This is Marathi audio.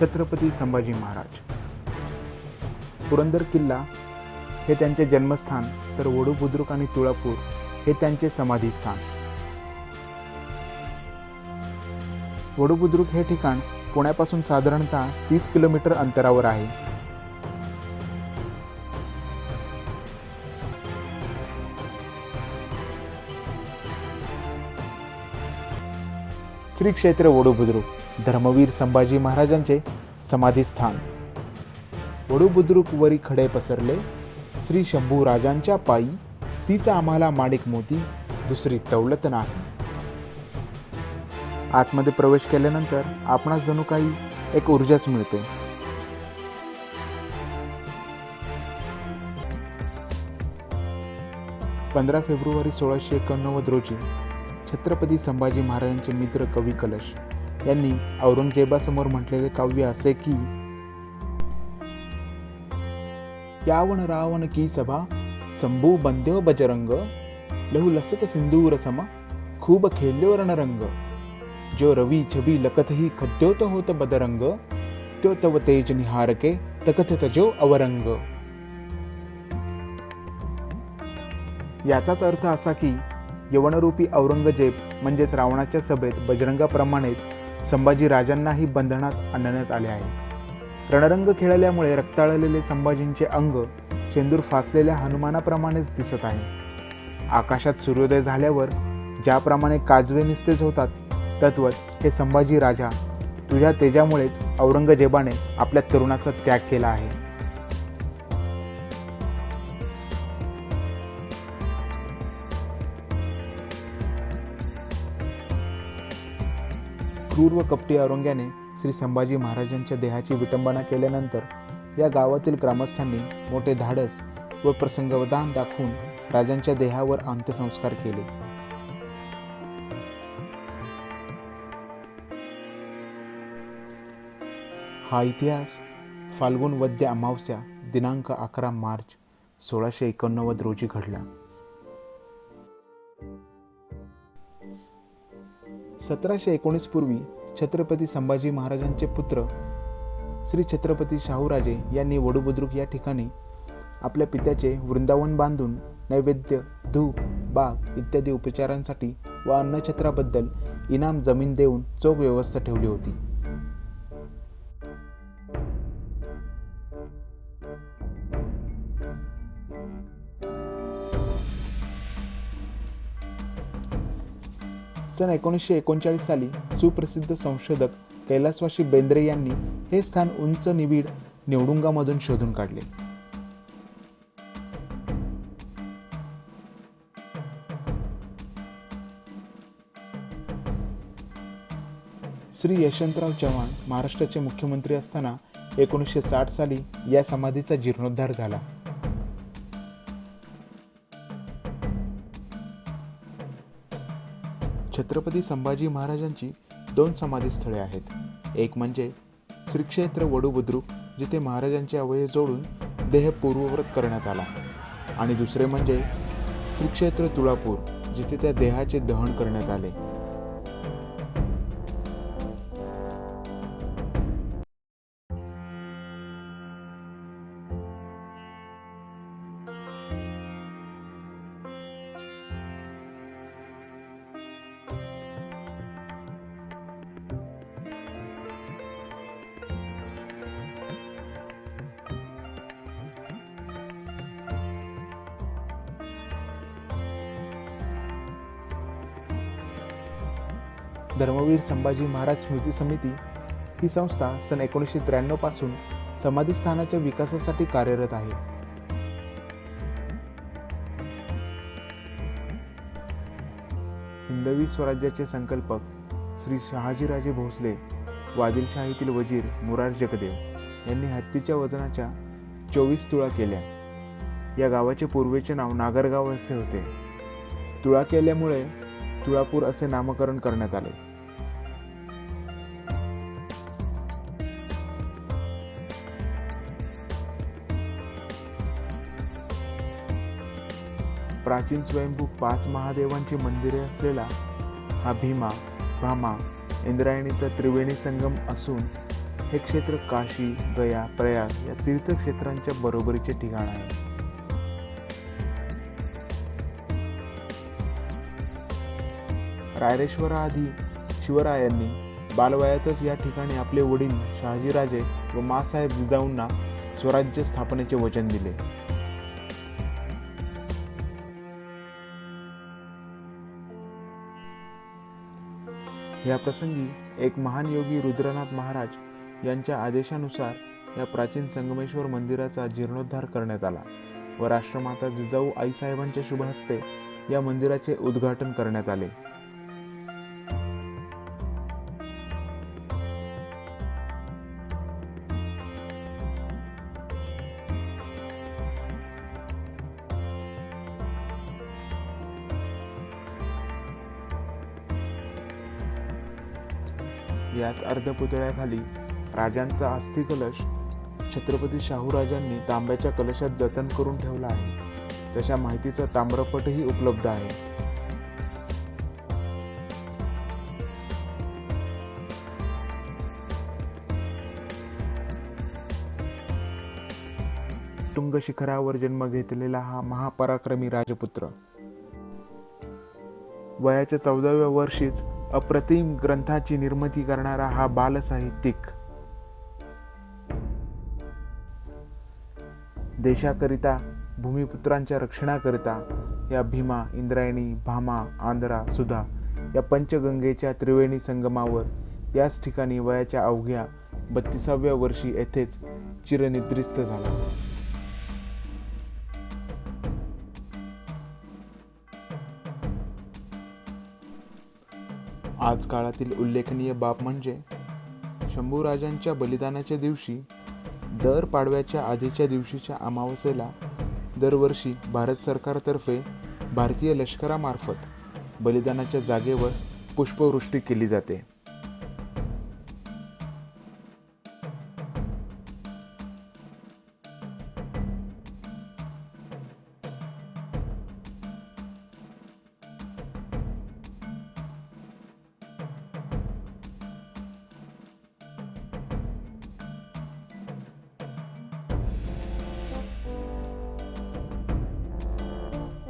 छत्रपती संभाजी महाराज. पुरंदर किल्ला हे त्यांचे जन्मस्थान तर वडू बुद्रुक आणि तुळापूर हे त्यांचे समाधीस्थान. वडू बुद्रुक हे ठिकाण पुण्यापासून साधारणतः तीस किलोमीटर अंतरावर आहे. श्री क्षेत्र वडू बुद्रुक. धर्मवीर संभाजी महाराजांचे समाधीस्थान. वडू बुद्रुक वरी खडे पसरले. श्री शंभू राजांच्या पायी तीच आम्हाला माणिक मोती दुसरी तवलत नाही. आतमध्ये प्रवेश केल्यानंतर आपणास जणू काही एक ऊर्जाच मिळते. पंधरा फेब्रुवारी सोळाशे एकोणनव्वद रोजी छत्रपती संभाजी महाराजांचे मित्र कवी कलश यांनी औरंगजेबासमोर म्हटलेले काव्य असे की यावण रावण की सभा संभू बंद्यो बजरंग लहू लसत सिंदूर सम खूब खेल्यो रणरंग. जो रवी छबी लखत ही खद्योत होत बदरंग त्यो तव तेज निहारके तकथ तजो अवरंग. याचाच अर्थ असा की यवनरूपी औरंगजेब म्हणजेच रावणाच्या सभेत बजरंगाप्रमाणेच संभाजी राजांनाही बंधनात आणण्यात आले आहे. रणरंग खेळल्यामुळे रक्ताळलेले संभाजींचे अंग चेंदूर फासलेल्या हनुमानाप्रमाणेच दिसत आहे. आकाशात सूर्योदय झाल्यावर ज्याप्रमाणे काजवे निस्तेज होतात तत्वत हे संभाजी राजा तुझ्या तेजामुळेच औरंगजेबाने आपल्या तरुणाचा त्याग केला आहे. क्रूर व कपटी औरंग्याने श्री संभाजी महाराजांच्या देहाची विटंबना केल्यानंतर या गावातील ग्रामस्थांनी मोठे धाडस व प्रसंगवधान दाखवून राजांच्या देहावर अंत्यसंस्कार केले. हा इतिहास फाल्गुन वद्य अमावस्या दिनांक अकरा मार्च सोळाशे एकोणनव्वद रोजी घडला. सतराशे एकोणीस पूर्वी छत्रपती संभाजी महाराजांचे पुत्र श्री छत्रपती शाहूराजे यांनी वडूबुद्रुक या ठिकाणी आपल्या पित्याचे वृंदावन बांधून नैवेद्य धूप बाग इत्यादी उपचारांसाठी व अन्नछत्राबद्दल इनाम जमीन देऊन चोख व्यवस्था ठेवली होती. सन एकोणीसशे एकोणचाळीस साली सुप्रसिद्ध संशोधक कैलासवासी बेंद्रे यांनी हे स्थान उंच निबिड निवडुंगामधून शोधून काढले. श्री यशवंतराव चव्हाण महाराष्ट्राचे मुख्यमंत्री असताना एकोणीसशे साठ साली या समाधीचा जीर्णोद्धार झाला. छत्रपती संभाजी महाराजांची दोन समाधीस्थळे आहेत. एक म्हणजे श्रीक्षेत्र वडूबुद्रुक जिथे महाराजांचे अवयव जोडून देह पूर्वव्रत करण्यात आला. आणि दुसरे म्हणजे श्रीक्षेत्र तुळापूर जिथे त्या देहाचे दहन करण्यात आले. धर्मवीर संभाजी महाराज स्मृती समिती ही संस्था सन एकोणीसशे त्र्याण्णवपासून समाधीस्थानाच्या विकासासाठी कार्यरत आहे. हिंदवी स्वराज्याचे संकल्पक श्री शहाजीराजे भोसले वादिलशाहीतील वजीर मुरार जगदेव यांनी हत्तीच्या वजनाच्या चोवीस तुळा केल्या. या गावाचे पूर्वेचे नाव नागरगाव असे होते. तुळा केल्यामुळे तुळापूर असे नामकरण करण्यात आले. प्राचीन स्वयंभू पाच महादेवांची मंदिरे असलेला हा भीमा भामा इंद्रायणीचा त्रिवेणी संगम असून हे क्षेत्र काशी गया प्रयाग या तीर्थक्षेत्रांच्या बरोबरीचे ठिकाण आहे. रायरेश्वराआधी शिवरायांनी बालवयातच या ठिकाणी आपले वडील शहाजीराजे व मासाहेब जिजाऊंना स्वराज्य स्थापनेचे वचन दिले. या प्रसंगी एक महान योगी रुद्रनाथ महाराज यांच्या आदेशानुसार या प्राचीन संगमेश्वर मंदिराचा जीर्णोद्धार करण्यात आला. व राष्ट्रमाता जिजाऊ आईसाहेबांच्या शुभ हस्ते या मंदिराचे उद्घाटन करण्यात आले. याच अर्धपुतळ्याखाली राजांचा अस्थिकलश छत्रपती शाहूराजांनी तांब्याच्या कलशात जतन करून ठेवला आहे. तशा माहितीचा ताम्रपटही उपलब्ध आहे. तुंग शिखरावर जन्म घेतलेला हा महापराक्रमी राजपुत्र. वयाच्या चौदाव्या वर्षीच अप्रतिम ग्रंथाची निर्मिती करणारा हा बालसाहित्यिक. देशाकरिता भूमिपुत्रांच्या रक्षणाकरिता या भीमा इंद्रायणी भामा आंध्रा सुधा या पंचगंगेच्या त्रिवेणी संगमावर याच ठिकाणी वयाच्या अवघ्या बत्तीसाव्या वर्षी येथेच चिरनिद्रिस्त झाला. आज काळातील उल्लेखनीय बाब म्हणजे शंभूराजांच्या बलिदानाच्या दिवशी दर पाडव्याच्या आधीच्या दिवशीच्या अमावस्येला दरवर्षी भारत सरकारतर्फे भारतीय लष्करामार्फत बलिदानाच्या जागेवर पुष्पवृष्टी केली जाते.